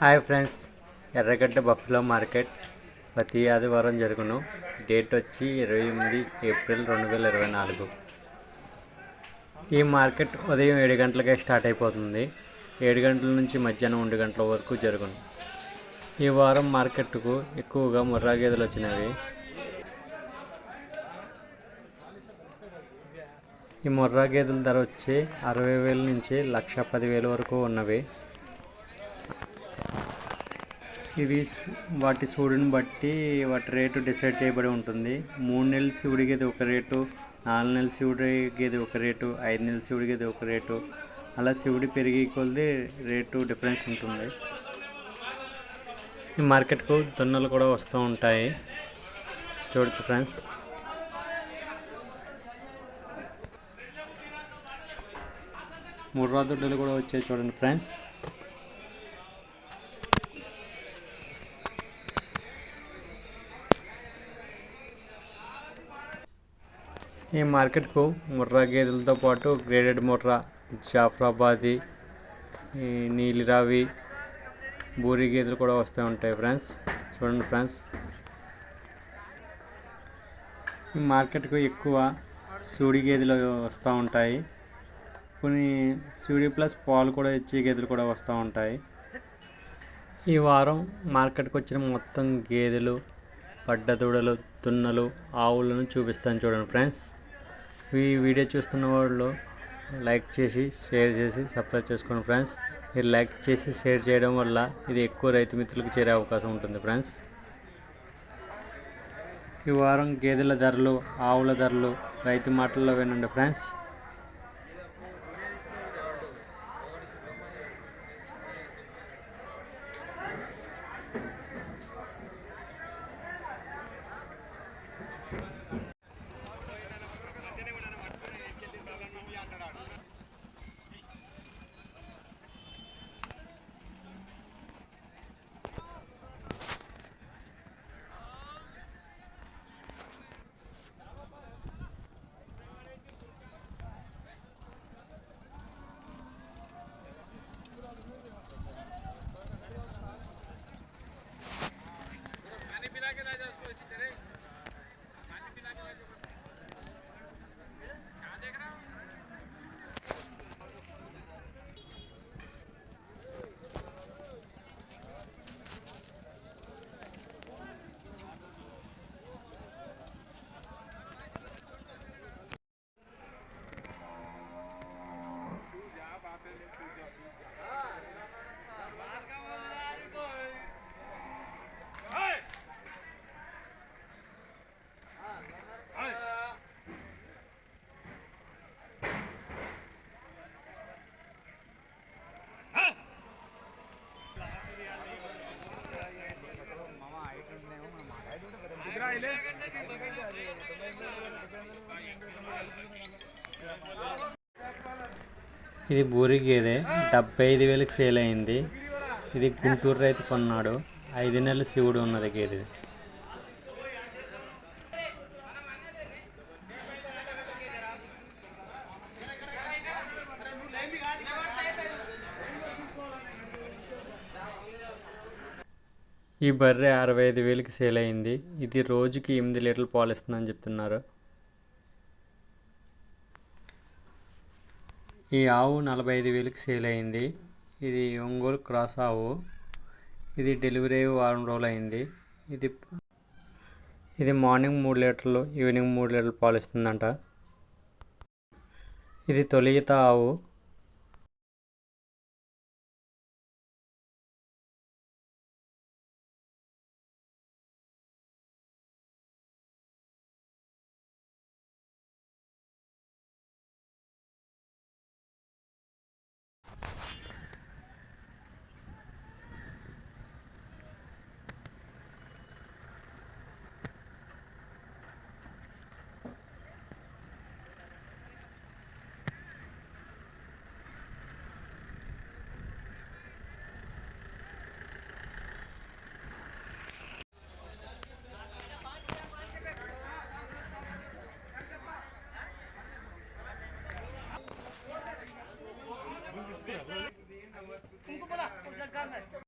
Hi friends Erragadda buffalo market. ప్రతి ఆదివారం జరుగును. డేట్ వచ్చి ఇరవై ఎనిమిది ఏప్రిల్ రెండు వేల ఇరవై నాలుగు. ఈ మార్కెట్ ఉదయం ఏడు గంటలకే స్టార్ట్ అయిపోతుంది. ఏడు గంటల నుంచి మధ్యాహ్నం ఒంటి గంటల వరకు జరుగును. ఈ వారం మార్కెట్కు ఎక్కువగా ముర్రా గేదెలు వచ్చినవి. ఈ ముర్రా గేదెల ధర వచ్చి అరవై వేల నుంచి లక్ష పదివేల వరకు ఉన్నవి. ఇవి వాటి సూడుని బట్టి వాటి రేటు డిసైడ్ చేయబడి ఉంటుంది. మూడు నెలల శివుడికి అది ఒక రేటు నాలుగు నెలల శివుడికి గేది ఒక రేటు ఐదు నెలల శివుడికి అది ఒక రేటు. అలా శివుడి పెరిగి కొలిది రేటు డిఫరెన్స్ ఉంటుంది. ఈ మార్కెట్కు దున్నలు కూడా వస్తూ ఉంటాయి. చూడొచ్చు ఫ్రెండ్స్. ముర్రా దొడ్డలు కూడా వచ్చాయి చూడండి ఫ్రెండ్స్. ఈ మార్కెట్కు ముర్రా గేదెలతో పాటు గ్రేడెడ్ ముర్రా జాఫ్రాబాది ఈ నీలిరావి బూరి గేదెలు కూడా వస్తూ ఉంటాయి ఫ్రెండ్స్. చూడండి ఫ్రెండ్స్. ఈ మార్కెట్కు ఎక్కువ సూడి గేదెలు వస్తూ ఉంటాయి. కొన్ని సూడి ప్లస్ పాలు కూడా ఇచ్చే గేదెలు కూడా వస్తూ ఉంటాయి. ఈ వారం మార్కెట్కి వచ్చిన మొత్తం గేదెలు పడ్డదూడలు తున్నలు ఆవులను చూపిస్తాను చూడండి ఫ్రెండ్స్. ఈ వీడియో చూస్తున్న వాళ్ళు లైక్ చేసి షేర్ చేసి సబ్స్క్రైబ్ చేసుకోండి ఫ్రెండ్స్. మీరు లైక్ చేసి షేర్ చేయడం వల్ల ఇది ఎక్కువ రైతు మిత్రులకు చేరే అవకాశం ఉంటుంది ఫ్రెండ్స్. ఈ వారం గేదెల ధరలు ఆవుల ధరలు రైతు మాటల్లో వినండి ఫ్రెండ్స్. ఇది బూరి గేదె డెబ్బై ఐదు వేలకు సేల్ అయింది. ఇది గుంటూరు రైతు కొన్నాడు. ఐదు నెలల శివుడు ఉన్నది గేదె ఈ బర్రె అరవై ఐదు వేలకి సేల్ అయింది ఇది రోజుకి ఎనిమిది లీటర్లు పాలు ఇస్తుందని చెప్తున్నారు. ఈ ఆవు నలభై ఐదు వేలకి సేల్ అయింది ఇది ఒంగోలు క్రాస్ ఆవు. ఇది డెలివరీ అయ్యి వారం రోజులు అయింది ఇది ఇది మార్నింగ్ మూడు లీటర్లు ఈవినింగ్ మూడు లీటర్లు పాలు ఇస్తుందంట ఇది తొలిగిత ఆవు. 땅을